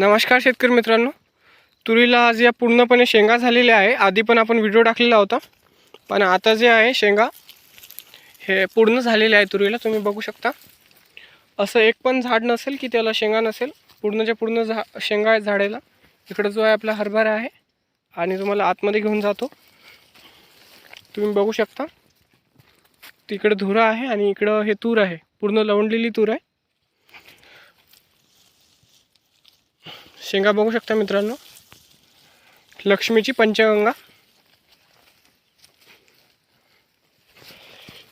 नमस्कार शेतकरी मित्रांनो. तुरीला आज या पूर्णपणे शेंगा झालेल्या आहे. आधी पण आपण व्हिडिओ टाकलेला होता. पण आता जे आहे शेंगा हे पूर्ण झालेले आहे तुरीला. तुम्ही बघू शकता. असं एक पण झाड नसेल की त्याला शेंगा नसेल. पूर्णच्या पूर्ण झा शेंगा आहे झाडाला इकडं जो आहे आपला हरभरा आहे आणि तुम्हाला आतमध्ये घेऊन जातो. तुम्ही बघू शकता. तिकडं धुरा आहे आणि इकडं हे तूर आहे. पूर्ण लवंडलेली तूर आहे. शेंगा बघू शकता मित्रांनो. लक्ष्मीची पंचगंगा.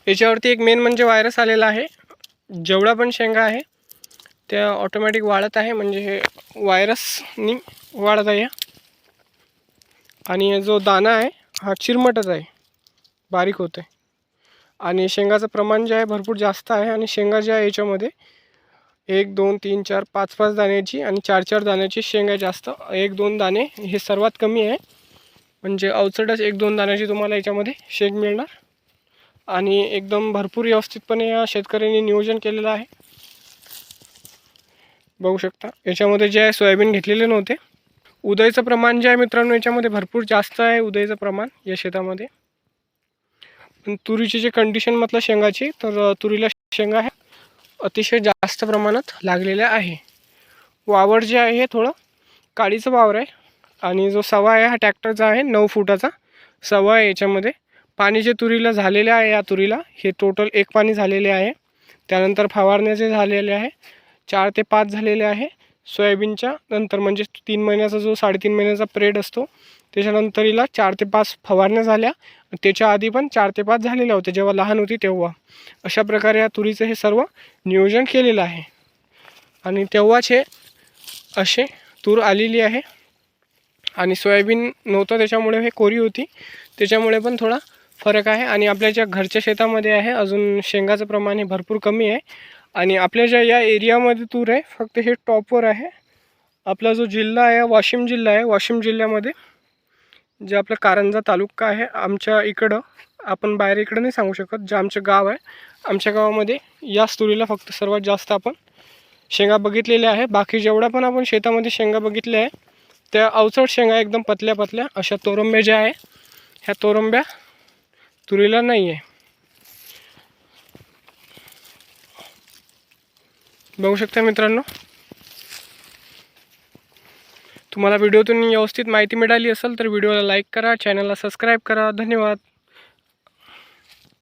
याच्यावरती एक मेन म्हणजे व्हायरस आलेला आहे. जेवढा पण शेंगा आहे त्या ऑटोमॅटिक वाढत आहे. म्हणजे हे व्हायरसनी वाढत आहे. आणि जो दाना आहे हा चिरमटच आहे. बारीक होते आणि शेंगाचं प्रमाण जे आहे भरपूर जास्त आहे. आणि शेंगा ज्या आहे याच्यामध्ये एक दोन तीन चार पाच पाच दाण्याची आणि चार चार दाण्याची शेंग आहे जास्त. एक दोन दाणे हे सर्वात कमी आहे. म्हणजे अवचटच एक दोन दाण्याची तुम्हाला याच्यामध्ये शेंग मिळणार. आणि एकदम भरपूर व्यवस्थितपणे या शेतकऱ्यांनी नियोजन केलेलं आहे. बघू शकता. याच्यामध्ये जे आहे सोयाबीन घेतलेले नव्हते. उदयचं प्रमाण जे आहे मित्रांनो याच्यामध्ये भरपूर जास्त आहे उदयचं प्रमाण या शेतामध्ये. पण तुरीची जे कंडिशन म्हटलं शेंगाची तर तुरीला शेंगा आहे. अतिशय जास्त प्रमाणात लागलेलं आहे. वावर जे आहे हे थोडं काळीचं वावर आहे आणि जो सवा आहे हा ट्रॅक्टरचा आहे नऊ फुटाचा सवा आहे याच्यामध्ये. पाणी जे तुरीला झालेले आहे या तुरीला हे टोटल एक पाणी झालेले आहे. त्यानंतर फवारण्याचे झालेले आहे चार ते पाच झालेले आहे. सोयाबीनच्या नंतर म्हणजे तीन महिन्याचा जो साडेतीन महिन्याचा प्रेड असतो त्याच्यानंतर हिला चार ते पाच फवारण्या झाल्या. त्याच्या आधी पण चार ते पाच झालेल्या होत्या जेव्हा लहान होती तेव्हा. अशा प्रकारे या तुरीचं हे सर्व नियोजन केलेलं आहे. आणि तेव्हाच हे असे तूर आलेली आहे. आणि सोयाबीन नव्हतं त्याच्यामुळे हे कोरी होती. त्याच्यामुळे पण थोडा फरक आहे. आणि आपल्या ज्या घरच्या शेतामध्ये आहे अजून शेंगाचं प्रमाण हे भरपूर कमी आहे. आणि आपल्या ज्या या एरियामध्ये तूर आहे फक्त हे टॉपवर आहे. आपला जो जिल्हा आहे वाशिम जिल्हा आहे. वाशिम जिल्ह्यामध्ये जे आपलं कारंजा तालुका आहे आमच्या इकडं आपण बाहेर इकडं नाही सांगू शकत जे आमचं गाव आहे आमच्या गावामध्ये याच तुरीला फक्त सर्वात जास्त आपण शेंगा बघितलेल्या आहे बाकी जेवढ्या पण आपण शेतामध्ये शेंगा बघितल्या आहे त्या अवचट शेंगा एकदम पतल्या पतल्या अशा तोरंब्या ज्या आहे ह्या तोरंब्या तुरीला नाही आहे बघू शकता मित्रांनो. तुम्हाला व्हिडिओतून व्यवस्थित माहिती मिळाली असेल तर व्हिडिओला लाईक करा चॅनलला सबस्क्राईब करा. धन्यवाद.